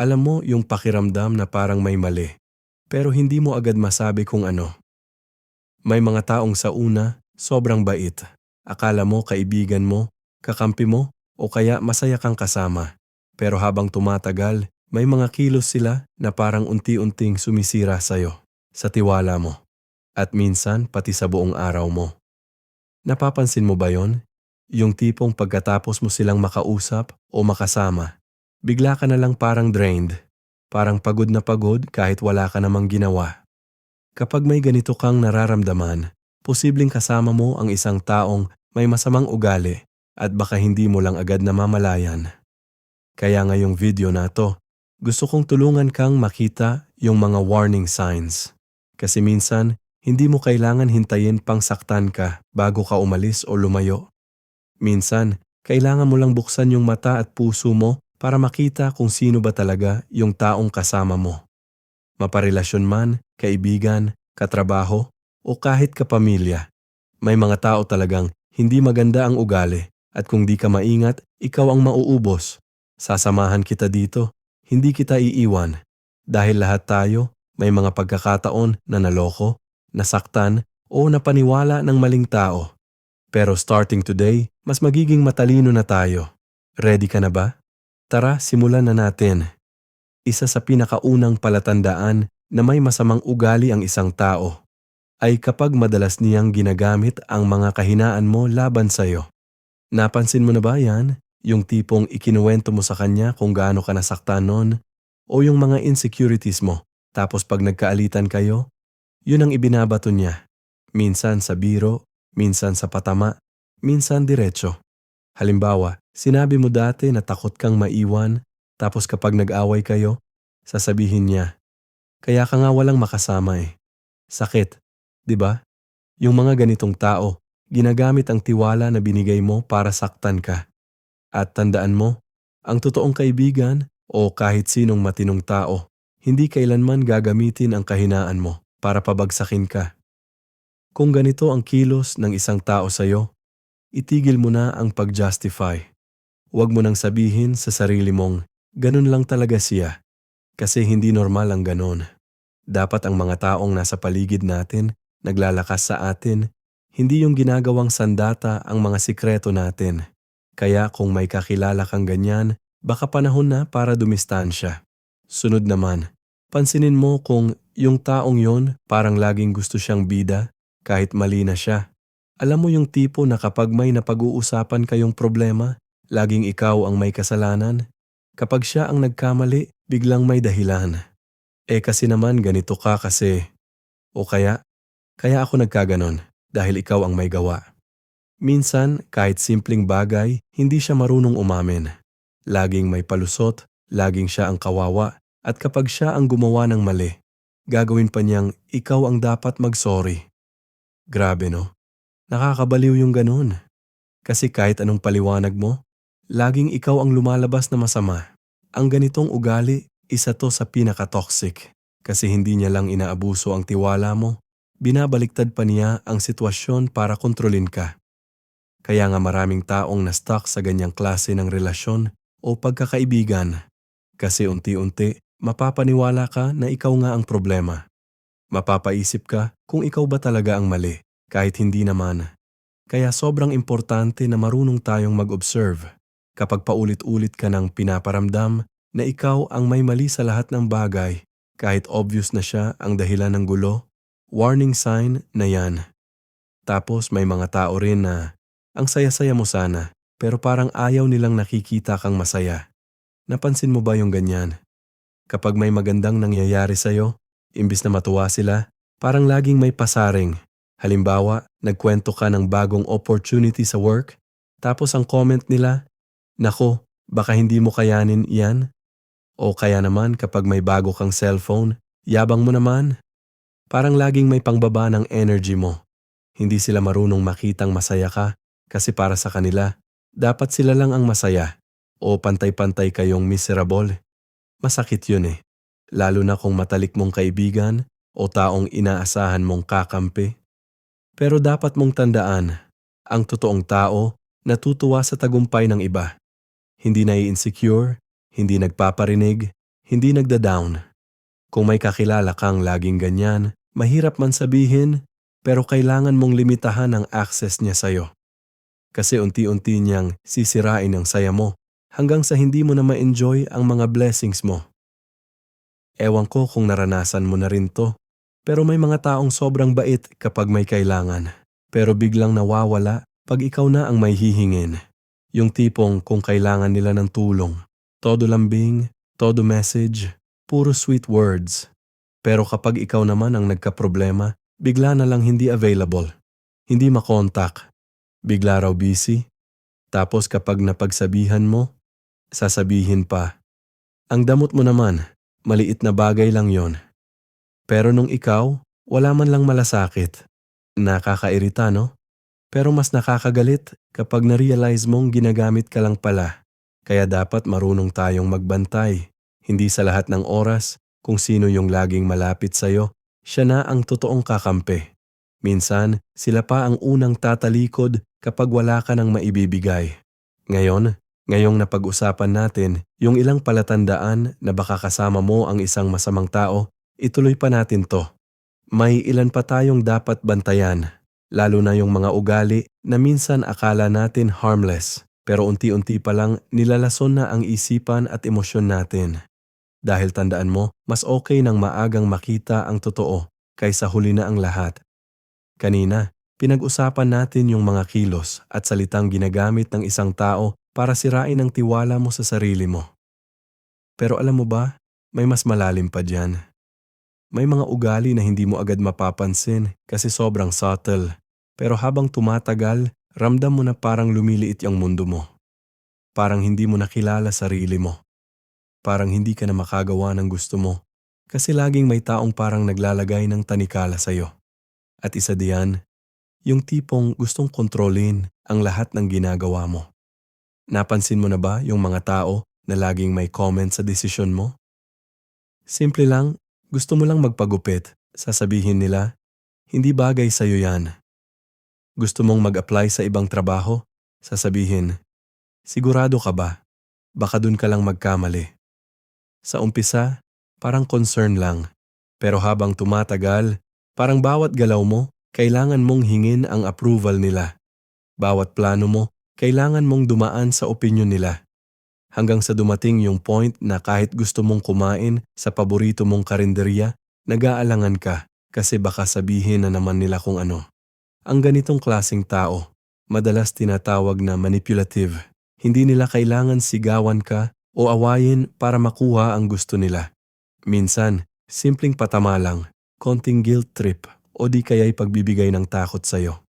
Alam mo yung pakiramdam na parang may mali, pero hindi mo agad masabi kung ano. May mga taong sa una, sobrang bait. Akala mo kaibigan mo, kakampi mo, o kaya masaya kang kasama. Pero habang tumatagal, may mga kilos sila na parang unti-unting sumisira sa'yo, sa tiwala mo. At minsan pati sa buong araw mo. Napapansin mo ba yon? Yung tipong pagkatapos mo silang makausap o makasama, bigla ka na lang parang drained. Parang pagod na pagod kahit wala ka namang ginawa. Kapag may ganito kang nararamdaman, posibleng kasama mo ang isang taong may masamang ugali at baka hindi mo lang agad namamalayan. Kaya ngayong video na to, gusto kong tulungan kang makita yung mga warning signs. Kasi minsan, hindi mo kailangan hintayin pang saktan ka bago ka umalis o lumayo. Minsan, kailangan mo lang buksan yung mata at puso mo para makita kung sino ba talaga yung taong kasama mo. Maparelasyon man, kaibigan, katrabaho, o kahit kapamilya. May mga tao talagang hindi maganda ang ugali at kung di ka maingat, ikaw ang mauubos. Sasamahan kita dito, hindi kita iiwan. Dahil lahat tayo may mga pagkakataon na naloko, nasaktan, o napaniwala ng maling tao. Pero starting today, mas magiging matalino na tayo. Ready ka na ba? Tara, simulan na natin. Isa sa pinakaunang palatandaan na may masamang ugali ang isang tao ay kapag madalas niyang ginagamit ang mga kahinaan mo laban sa'yo. Napansin mo na ba yan? Yung tipong ikinuwento mo sa kanya kung gaano ka nasaktan noon o yung mga insecurities mo tapos pag nagkaalitan kayo, yun ang ibinabato niya. Minsan sa biro, minsan sa patama, minsan diretso. Halimbawa, sinabi mo dati na takot kang maiwan, tapos kapag nag-away kayo, sasabihin niya, kaya ka nga walang makasama eh. Sakit, di ba? Yung mga ganitong tao, ginagamit ang tiwala na binigay mo para saktan ka. At tandaan mo, ang totoong kaibigan o kahit sinong matinong tao, hindi kailanman gagamitin ang kahinaan mo para pabagsakin ka. Kung ganito ang kilos ng isang tao sa'yo, itigil mo na ang pag-justify. Huwag mo nang sabihin sa sarili mong, ganun lang talaga siya. Kasi hindi normal ang ganun. Dapat ang mga taong nasa paligid natin, naglalakas sa atin, hindi yung ginagawang sandata ang mga sikreto natin. Kaya kung may kakilala kang ganyan, baka panahon na para dumistansya. Sunod naman, pansinin mo kung yung taong yon parang laging gusto siyang bida kahit mali na siya. Alam mo yung tipo na kapag may napag-uusapan kayong problema, laging ikaw ang may kasalanan? Kapag siya ang nagkamali, biglang may dahilan. Eh kasi naman ganito ka kasi. O kaya, kaya ako nagkaganon dahil ikaw ang may gawa. Minsan, kahit simpleng bagay, hindi siya marunong umamin. Laging may palusot, laging siya ang kawawa, at kapag siya ang gumawa ng mali, gagawin pa niyang ikaw ang dapat mag-sorry. Grabe no? Nakakabaliw yung ganun. Kasi kahit anong paliwanag mo, laging ikaw ang lumalabas na masama. Ang ganitong ugali, isa to sa pinaka-toxic. Kasi hindi niya lang inaabuso ang tiwala mo, binabaliktad pa niya ang sitwasyon para kontrolin ka. Kaya nga maraming taong na-stuck sa ganyang klase ng relasyon o pagkakaibigan. Kasi unti-unti, mapapaniwala ka na ikaw nga ang problema. Mapapaisip ka kung ikaw ba talaga ang mali kahit hindi naman. Kaya sobrang importante na marunong tayong mag-observe kapag paulit-ulit ka nang pinaparamdam na ikaw ang may mali sa lahat ng bagay kahit obvious na siya ang dahilan ng gulo, warning sign na yan. Tapos may mga tao rin na ang saya-saya mo sana pero parang ayaw nilang nakikita kang masaya. Napansin mo ba yung ganyan? Kapag may magandang nangyayari sa'yo, imbis na matuwa sila, parang laging may pasaring Halimbawa, nagkwento ka ng bagong opportunity sa work, tapos ang comment nila, Nako, baka hindi mo kayanin yan. O kaya naman kapag may bago kang cellphone, yabang mo naman. Parang laging may pangbaba ng energy mo. Hindi sila marunong makitang masaya ka kasi para sa kanila, dapat sila lang ang masaya o pantay-pantay kayong miserable. Masakit yun eh, lalo na kung matalik mong kaibigan o taong inaasahan mong kakampi. Pero dapat mong tandaan, ang totoong tao natutuwa sa tagumpay ng iba. Hindi nai-insecure, hindi nagpaparinig, hindi nagda-down. Kung may kakilala kang laging ganyan, mahirap man sabihin, pero kailangan mong limitahan ang access niya sa'yo. Kasi unti-unti niyang sisirain ang saya mo hanggang sa hindi mo na ma-enjoy ang mga blessings mo. Ewan ko kung naranasan mo na rin to, pero may mga taong sobrang bait kapag may kailangan, pero biglang nawawala pag ikaw na ang may hihingin. Yung tipong kung kailangan nila ng tulong, todo lambing, todo message, puro sweet words. Pero kapag ikaw naman ang nagkaproblema, bigla na lang hindi available. Hindi makontak. Bigla raw busy. Tapos kapag napagsabihan mo, sasabihin pa. Ang damot mo naman, maliit na bagay lang yon. Pero nung ikaw, wala man lang malasakit. Nakakairita no? Pero mas nakakagalit kapag na-realize mong ginagamit ka lang pala. Kaya dapat marunong tayong magbantay. Hindi sa lahat ng oras, kung sino yung laging malapit sa'yo, siya na ang totoong kakampi. Minsan, sila pa ang unang tatalikod kapag wala ka nang maibibigay. Ngayon, ngayong napag-usapan natin yung ilang palatandaan na baka kasama mo ang isang masamang tao, ituloy pa natin to. May ilan pa tayong dapat bantayan, lalo na yung mga ugali na minsan akala natin harmless, pero unti-unti pa lang nilalason na ang isipan at emosyon natin. Dahil tandaan mo, mas okay nang maagang makita ang totoo kaysa huli na ang lahat. Kanina, pinag-usapan natin yung mga kilos at salitang ginagamit ng isang tao para sirain ang tiwala mo sa sarili mo. Pero alam mo ba, may mas malalim pa dyan. May mga ugali na hindi mo agad mapapansin kasi sobrang subtle. Pero habang tumatagal, ramdam mo na parang lumiliit yung mundo mo. Parang hindi mo nakilala sarili mo. Parang hindi ka na makagawa ng gusto mo kasi laging may taong parang naglalagay ng tanikala sa'yo. At isa diyan, yung tipong gustong kontrolin ang lahat ng ginagawa mo. Napansin mo na ba yung mga tao na laging may comment sa desisyon mo? Simple lang, gusto mo lang magpagupit, sasabihin nila, hindi bagay sa'yo yan. Gusto mong mag-apply sa ibang trabaho, sasabihin, sigurado ka ba? Baka dun ka lang magkamali. Sa umpisa, parang concern lang. Pero habang tumatagal, parang bawat galaw mo, kailangan mong hingin ang approval nila. Bawat plano mo, kailangan mong dumaan sa opinion nila. Hanggang sa dumating yung point na kahit gusto mong kumain sa paborito mong karinderya, nag-aalangan ka kasi baka sabihin na naman nila kung ano. Ang ganitong klasing tao, madalas tinatawag na manipulative. Hindi nila kailangan sigawan ka o awayin para makuha ang gusto nila. Minsan, simpleng patama lang, konting guilt trip o di kaya'y pagbibigay ng takot sa'yo.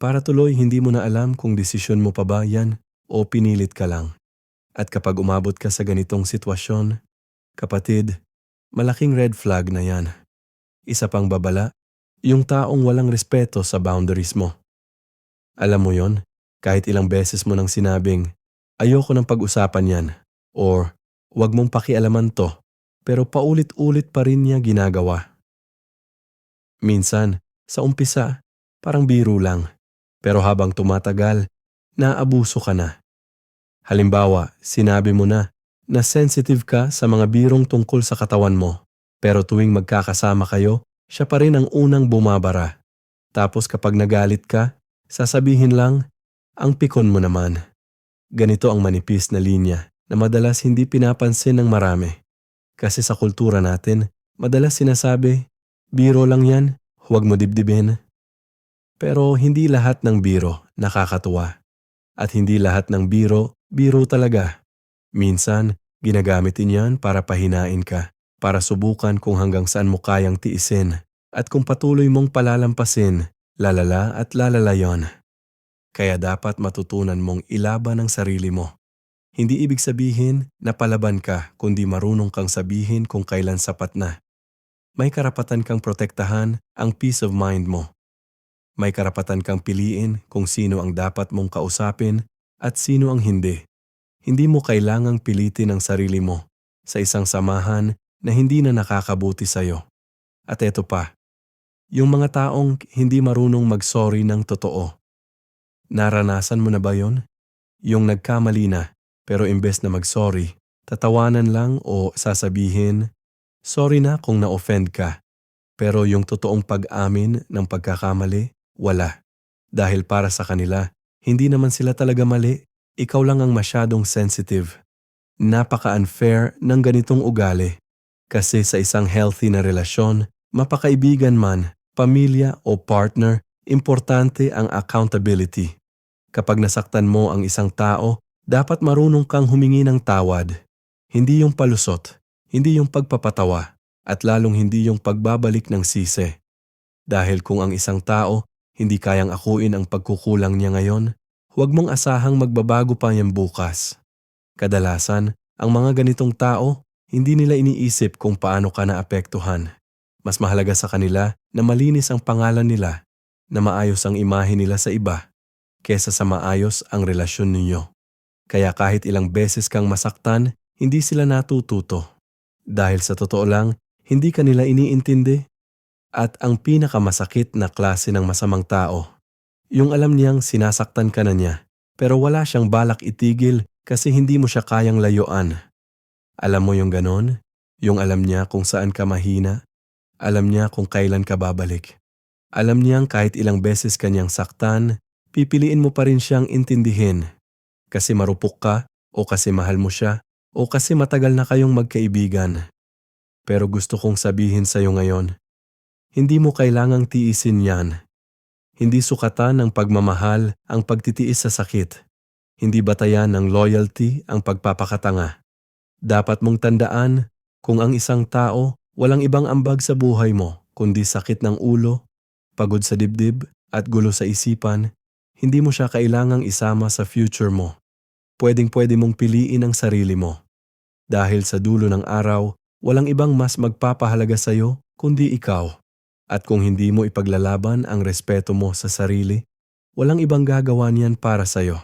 Para tuloy hindi mo na alam kung desisyon mo pa ba yan o pinilit ka lang. At kapag umabot ka sa ganitong sitwasyon, kapatid, malaking red flag na yan. Isa pang babala, yung taong walang respeto sa boundaries mo. Alam mo yon, kahit ilang beses mo nang sinabing, ayoko ng pag-usapan yan, Or, wag mong pakialaman to, pero paulit-ulit pa rin niya ginagawa. Minsan, sa umpisa, parang biro lang. Pero habang tumatagal, naabuso ka na. Halimbawa, sinabi mo na na sensitive ka sa mga birong tungkol sa katawan mo. Pero tuwing magkakasama kayo, siya pa rin ang unang bumabara. Tapos kapag nagalit ka, sasabihin lang, ang pikon mo naman. Ganito ang manipis na linya na madalas hindi pinapansin ng marami. Kasi sa kultura natin, madalas sinasabi, biro lang yan, huwag mo dibdibin. Pero hindi lahat ng biro nakakatuwa. At hindi lahat ng biro, biro talaga. Minsan, ginagamit din yan para pahinain ka, para subukan kung hanggang saan mo kayang tiisin. At kung patuloy mong palalampasin, lalala at lalala yon. Kaya dapat matutunan mong ilaban ang sarili mo. Hindi ibig sabihin na palaban ka kundi marunong kang sabihin kung kailan sapat na. May karapatan kang protektahan ang peace of mind mo. May karapatan kang piliin kung sino ang dapat mong kausapin at sino ang hindi. Hindi mo kailangang pilitin ang sarili mo sa isang samahan na hindi na nakakabuti sa'yo. At eto pa, yung mga taong hindi marunong mag-sorry ng totoo. Naranasan mo na ba yon? Yung nagkamali na pero imbes na mag-sorry, tatawanan lang o sasabihin, sorry na kung na-offend ka. Pero yung totoong pag-amin ng pagkakamali, wala. Dahil para sa kanila, hindi naman sila talaga mali, ikaw lang ang masyadong sensitive. Napaka-unfair ng ganitong ugali. Kasi sa isang healthy na relasyon, mapakaibigan man, pamilya o partner, importante ang accountability. Kapag nasaktan mo ang isang tao, dapat marunong kang humingi ng tawad. Hindi yung palusot, hindi yung pagpapatawa, at lalong hindi yung pagbabalik ng sisi. Dahil kung ang isang tao hindi kayang akuin ang pagkukulang niya ngayon, huwag mong asahang magbabago pa yan bukas. Kadalasan, ang mga ganitong tao, hindi nila iniisip kung paano ka naapektuhan. Mas mahalaga sa kanila na malinis ang pangalan nila, na maayos ang imahe nila sa iba, kesa sa maayos ang relasyon ninyo. Kaya kahit ilang beses kang masaktan, hindi sila natututo. Dahil sa totoo lang, hindi ka nila iniintindi. At ang pinakamasakit na klase ng masamang tao, yung alam niyang sinasaktan ka na niya, pero wala siyang balak itigil kasi hindi mo siya kayang layuan. Alam mo yung ganon? Yung alam niya kung saan ka mahina? Alam niya kung kailan ka babalik? Alam niyang kahit ilang beses kanyang saktan, pipiliin mo pa rin siyang intindihin. Kasi marupok ka, o kasi mahal mo siya, o kasi matagal na kayong magkaibigan. Pero gusto kong sabihin sa'yo ngayon, hindi mo kailangang tiisin yan. Hindi sukatan ng pagmamahal ang pagtitiis sa sakit. Hindi batayan ng loyalty ang pagpapakatanga. Dapat mong tandaan kung ang isang tao walang ibang ambag sa buhay mo kundi sakit ng ulo, pagod sa dibdib at gulo sa isipan, hindi mo siya kailangang isama sa future mo. Pwedeng pwede mong piliin ang sarili mo. Dahil sa dulo ng araw, walang ibang mas magpapahalaga sa'yo kundi ikaw. At kung hindi mo ipaglalaban ang respeto mo sa sarili, walang ibang gagawa niyan para sa'yo.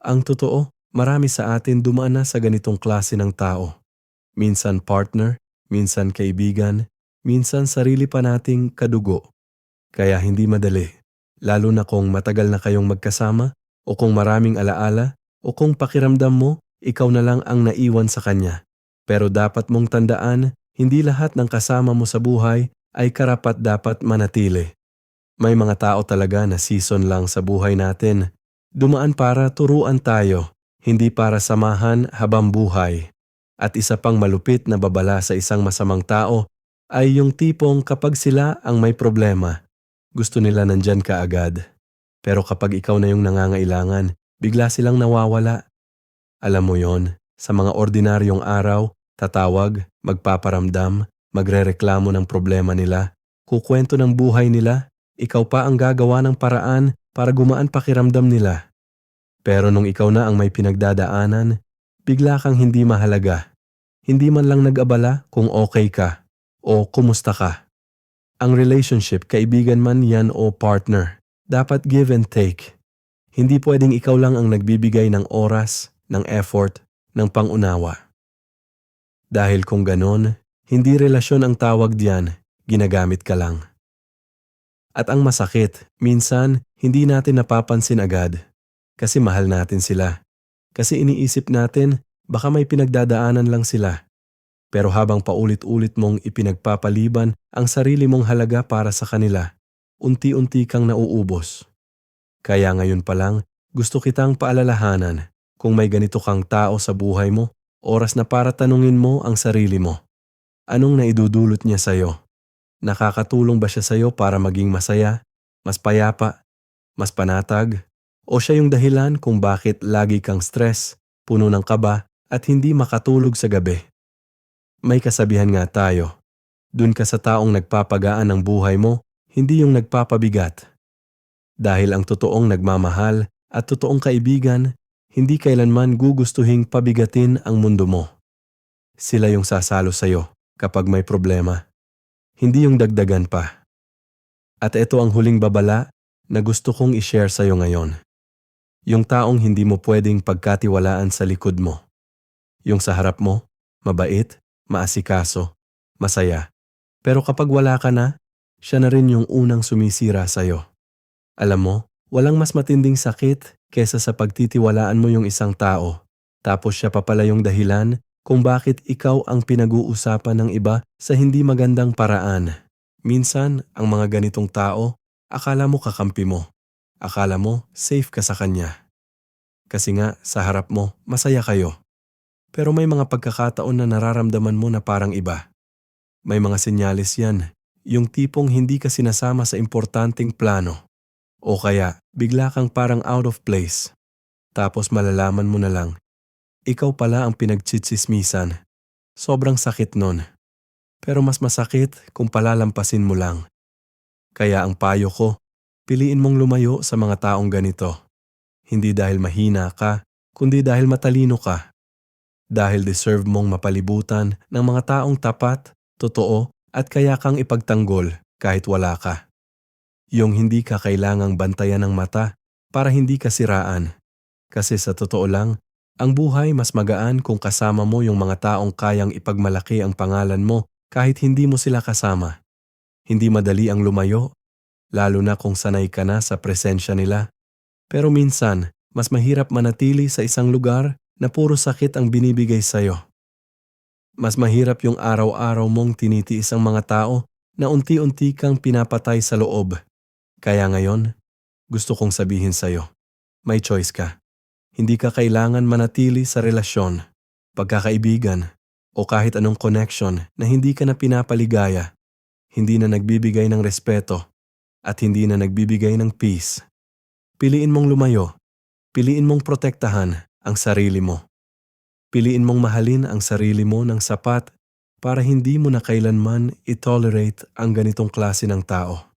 Ang totoo, marami sa atin dumaan na sa ganitong klase ng tao. Minsan partner, minsan kaibigan, minsan sarili pa nating kadugo. Kaya hindi madali, lalo na kung matagal na kayong magkasama o kung maraming alaala o kung pakiramdam mo ikaw na lang ang naiwan sa kanya. Pero dapat mong tandaan, hindi lahat ng kasama mo sa buhay ay karapat dapat manatili. May mga tao talaga na season lang sa buhay natin. Dumaan para turuan tayo, hindi para samahan habang buhay. At isa pang malupit na babala sa isang masamang tao ay yung tipong kapag sila ang may problema, gusto nila nandyan ka agad. Pero kapag ikaw na yung nangangailangan, bigla silang nawawala. Alam mo yon, sa mga ordinaryong araw, tatawag, magpaparamdam, magrereklamo ng problema nila, kukwento ng buhay nila, ikaw pa ang gagawa ng paraan para gumaan pakiramdam nila. Pero nung ikaw na ang may pinagdadaanan, bigla kang hindi mahalaga. Hindi man lang nag-abala kung okay ka o kumusta ka. Ang relationship, kaibigan man yan o partner, dapat give and take. Hindi pwedeng ikaw lang ang nagbibigay ng oras, ng effort, ng pangunawa. Dahil kung ganon, hindi relasyon ang tawag diyan, ginagamit ka lang. At ang masakit, minsan hindi natin napapansin agad kasi mahal natin sila. Kasi iniisip natin baka may pinagdadaanan lang sila. Pero habang paulit-ulit mong ipinagpapaliban ang sarili mong halaga para sa kanila, unti-unti kang nauubos. Kaya ngayon pa lang, gusto kitang paalalahanan kung may ganito kang tao sa buhay mo, oras na para tanungin mo ang sarili mo. Anong naidudulot niya sa'yo? Nakakatulong ba siya sa'yo para maging masaya, mas payapa, mas panatag? O siya yung dahilan kung bakit lagi kang stress, puno ng kaba, at hindi makatulog sa gabi? May kasabihan nga tayo, dun ka sa taong nagpapagaan ng buhay mo, hindi yung nagpapabigat. Dahil ang totoong nagmamahal at totoong kaibigan, hindi kailanman gugustuhing pabigatin ang mundo mo. Sila yung sasalo sa'yo kapag may problema, hindi yung dagdagan pa. At ito ang huling babala na gusto kong i-share sa'yo ngayon. Yung taong hindi mo pwedeng pagkatiwalaan sa likod mo. Yung sa harap mo, mabait, maasikaso, masaya. Pero kapag wala ka na, siya na rin yung unang sumisira sa'yo. Alam mo, walang mas matinding sakit kesa sa pagtitiwalaan mo yung isang tao, tapos siya pa pala yung dahilan kung bakit ikaw ang pinag-uusapan ng iba sa hindi magandang paraan. Minsan, ang mga ganitong tao, akala mo kakampi mo. Akala mo safe ka sa kanya. Kasi nga, sa harap mo, masaya kayo. Pero may mga pagkakataon na nararamdaman mo na parang iba. May mga senyales yan, yung tipong hindi ka sinasama sa importanteng plano. O kaya, bigla kang parang out of place. Tapos malalaman mo na lang, ikaw pala ang pinagtsitsismisan. Sobrang sakit nun. Pero mas masakit kung palalampasin mo lang. Kaya ang payo ko, piliin mong lumayo sa mga taong ganito. Hindi dahil mahina ka, kundi dahil matalino ka. Dahil deserve mong mapalibutan ng mga taong tapat, totoo, at kaya kang ipagtanggol kahit wala ka. Yung hindi ka kailangang bantayan ng mata para hindi ka siraan. Kasi sa totoo lang, ang buhay mas magaan kung kasama mo yung mga taong kayang ipagmalaki ang pangalan mo kahit hindi mo sila kasama. Hindi madali ang lumayo, lalo na kung sanay ka na sa presensya nila. Pero minsan, mas mahirap manatili sa isang lugar na puro sakit ang binibigay sa'yo. Mas mahirap yung araw-araw mong tinitiis ang mga tao na unti-unti kang pinapatay sa loob. Kaya ngayon, gusto kong sabihin sa'yo, may choice ka. Hindi ka kailangan manatili sa relasyon, pagkakaibigan, o kahit anong connection na hindi ka na pinapaligaya, hindi na nagbibigay ng respeto, at hindi na nagbibigay ng peace. Piliin mong lumayo. Piliin mong protektahan ang sarili mo. Piliin mong mahalin ang sarili mo ng sapat para hindi mo na kailanman i-tolerate ang ganitong klase ng tao.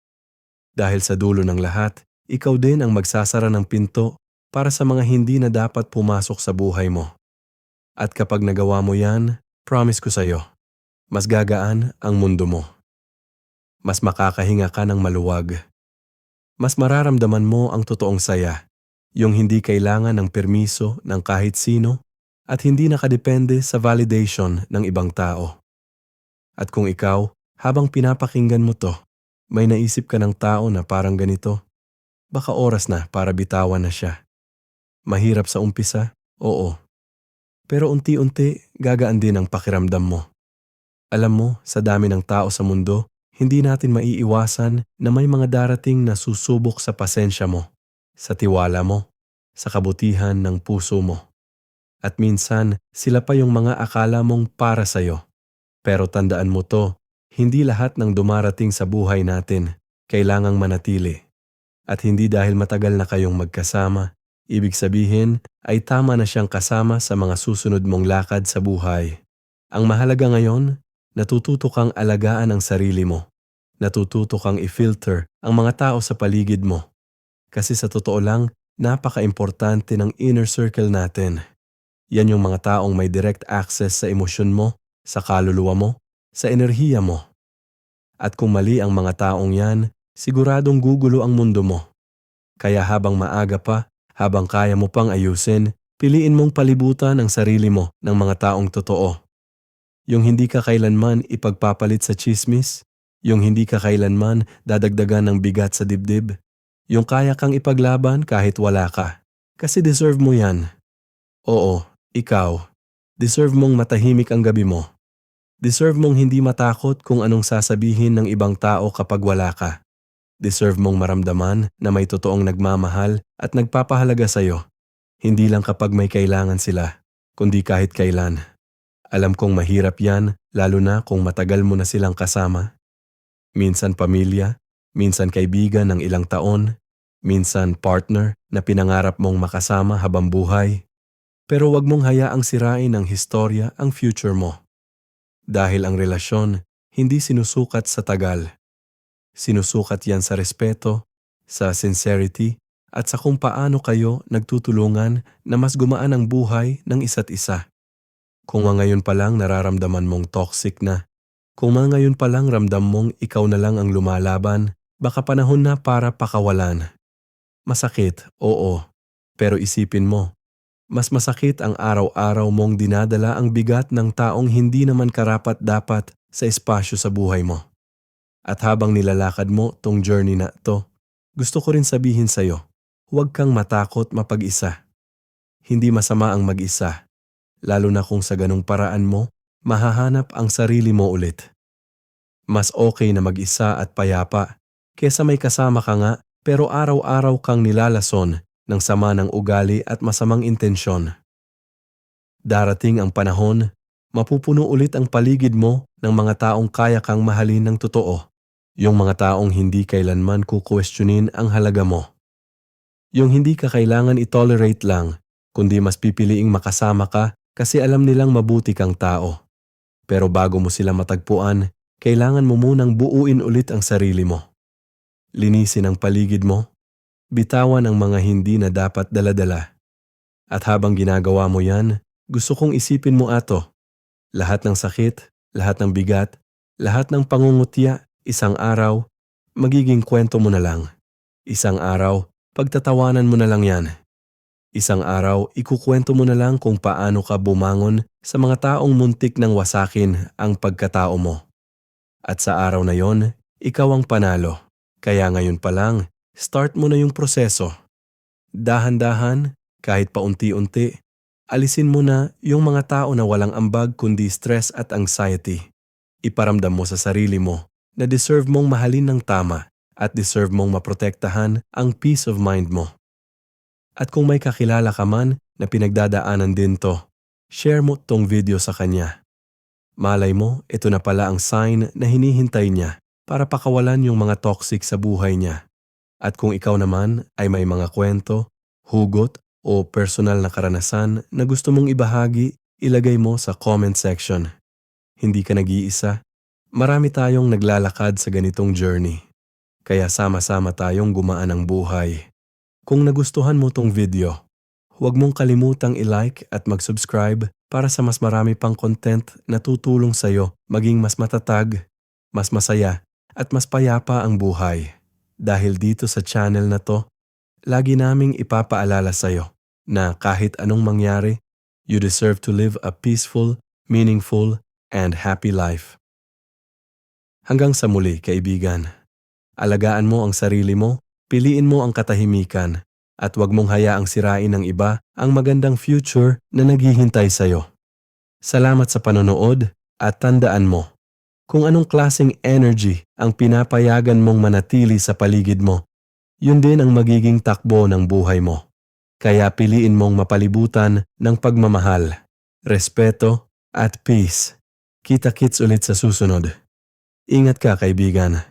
Dahil sa dulo ng lahat, ikaw din ang magsasara ng pinto para sa mga hindi na dapat pumasok sa buhay mo. At kapag nagawa mo yan, promise ko sa'yo, mas gagaan ang mundo mo. Mas makakahinga ka ng maluwag. Mas mararamdaman mo ang totoong saya, yung hindi kailangan ng permiso ng kahit sino at hindi nakadepende sa validation ng ibang tao. At kung ikaw, habang pinapakinggan mo to, may naisip ka ng tao na parang ganito, baka oras na para bitawan na siya. Mahirap sa umpisa, oo. Pero unti-unti, gagaan din ang pakiramdam mo. Alam mo, sa dami ng tao sa mundo, hindi natin maiiwasan na may mga darating na susubok sa pasensya mo, sa tiwala mo, sa kabutihan ng puso mo. At minsan, sila pa yung mga akala mong para sa'yo. Pero tandaan mo to, hindi lahat ng dumarating sa buhay natin kailangang manatili. At hindi dahil matagal na kayong magkasama, Ibig sabihin ay tama na siyang kasama sa mga susunod mong lakad sa buhay. Ang mahalaga ngayon, natututo kang alagaan ang sarili mo. Natututo kang i-filter ang mga tao sa paligid mo. Kasi sa totoo lang, napaka-importante ng inner circle natin. Yan yung mga taong may direct access sa emosyon mo, sa kaluluwa mo, sa enerhiya mo. At kung mali ang mga taong yan, siguradong gugulo ang mundo mo. Kaya habang maaga pa, habang kaya mo pang ayusin, piliin mong palibutan ang sarili mo ng mga taong totoo. Yung hindi ka kailanman ipagpapalit sa chismis, yung hindi ka kailanman dadagdagan ng bigat sa dibdib, yung kaya kang ipaglaban kahit wala ka. Kasi deserve mo yan. Oo, ikaw. Deserve mong matahimik ang gabi mo. Deserve mong hindi matakot kung anong sasabihin ng ibang tao kapag wala ka. Deserve mong maramdaman na may totoong nagmamahal at nagpapahalaga sa iyo. Hindi lang kapag may kailangan sila, kundi kahit kailan. Alam kong mahirap yan, lalo na kung matagal mo na silang kasama. Minsan pamilya, minsan kaibigan ng ilang taon, minsan partner na pinangarap mong makasama habang buhay. Pero wag mong hayaang sirain ng historya ang future mo. Dahil ang relasyon hindi sinusukat sa tagal, Sinusukat yan sa respeto, sa sincerity, at sa kung paano kayo nagtutulungan na mas gumaan ang buhay ng isa't isa. Kung nga ngayon pa lang nararamdaman mong toxic na, kung nga ngayon pa lang ramdam mong ikaw na lang ang lumalaban, baka panahon na para pakawalan. Masakit, oo. Pero isipin mo, mas masakit ang araw-araw mong dinadala ang bigat ng taong hindi naman karapat dapat sa espasyo sa buhay mo. At habang nilalakad mo tong journey na to, gusto ko rin sabihin sa'yo, huwag kang matakot mapag-isa. Hindi masama ang mag-isa. lalo na kung sa ganong paraan mo, mahahanap ang sarili mo ulit. Mas okay na mag-isa at payapa, kesa may kasama ka nga pero araw-araw kang nilalason ng sama ng ugali at masamang intensyon. Darating ang panahon, mapupuno ulit ang paligid mo ng mga taong kaya kang mahalin ng totoo. Yung mga taong hindi kailanman kukwestiyonin ang halaga mo. Yung hindi ka kailangan itolerate lang, kundi mas pipiliing makasama ka kasi alam nilang mabuti kang tao. Pero bago mo sila matagpuan, kailangan mo munang buuin ulit ang sarili mo. Linisin ang paligid mo. Bitawan ang mga hindi na dapat daladala. At habang ginagawa mo yan, gusto kong isipin mo ato. Lahat ng sakit, lahat ng bigat, lahat ng pangungutya, isang araw, magiging kwento mo na lang. Isang araw, pagtatawanan mo na lang yan. Isang araw, ikukwento mo na lang kung paano ka bumangon sa mga taong muntik ng wasakin ang pagkatao mo. At sa araw na yon, ikaw ang panalo. Kaya ngayon pa lang, start mo na yung proseso. Dahan-dahan, kahit paunti-unti, alisin mo na yung mga tao na walang ambag kundi stress at anxiety. Iparamdam mo sa sarili mo na deserve mong mahalin ng tama at deserve mong maprotektahan ang peace of mind mo. At kung may kakilala ka man na pinagdadaanan din to, share mo tong video sa kanya. Malay mo, ito na pala ang sign na hinihintay niya para pakawalan yung mga toxic sa buhay niya. At kung ikaw naman ay may mga kwento, hugot o personal na karanasan na gusto mong ibahagi, ilagay mo sa comment section. Hindi ka nag-iisa. Marami tayong naglalakad sa ganitong journey. Kaya sama-sama tayong gumaan ang buhay. Kung nagustuhan mo tong video, huwag mong kalimutang i-like at mag-subscribe para sa mas marami pang content na tutulong sa'yo maging mas matatag, mas masaya, at mas payapa ang buhay. Dahil dito sa channel na to, lagi naming ipapaalala sa'yo na kahit anong mangyari, you deserve to live a peaceful, meaningful, and happy life. Hanggang sa muli, kaibigan. Alagaan mo ang sarili mo, piliin mo ang katahimikan, at huwag mong hayaang sirain ng iba ang magandang future na naghihintay sa'yo. Salamat sa panonood at tandaan mo, kung anong klaseng energy ang pinapayagan mong manatili sa paligid mo, yun din ang magiging takbo ng buhay mo. Kaya piliin mong mapalibutan ng pagmamahal, respeto, at peace. Kita-kits ulit sa susunod. Ingat ka kaibigan.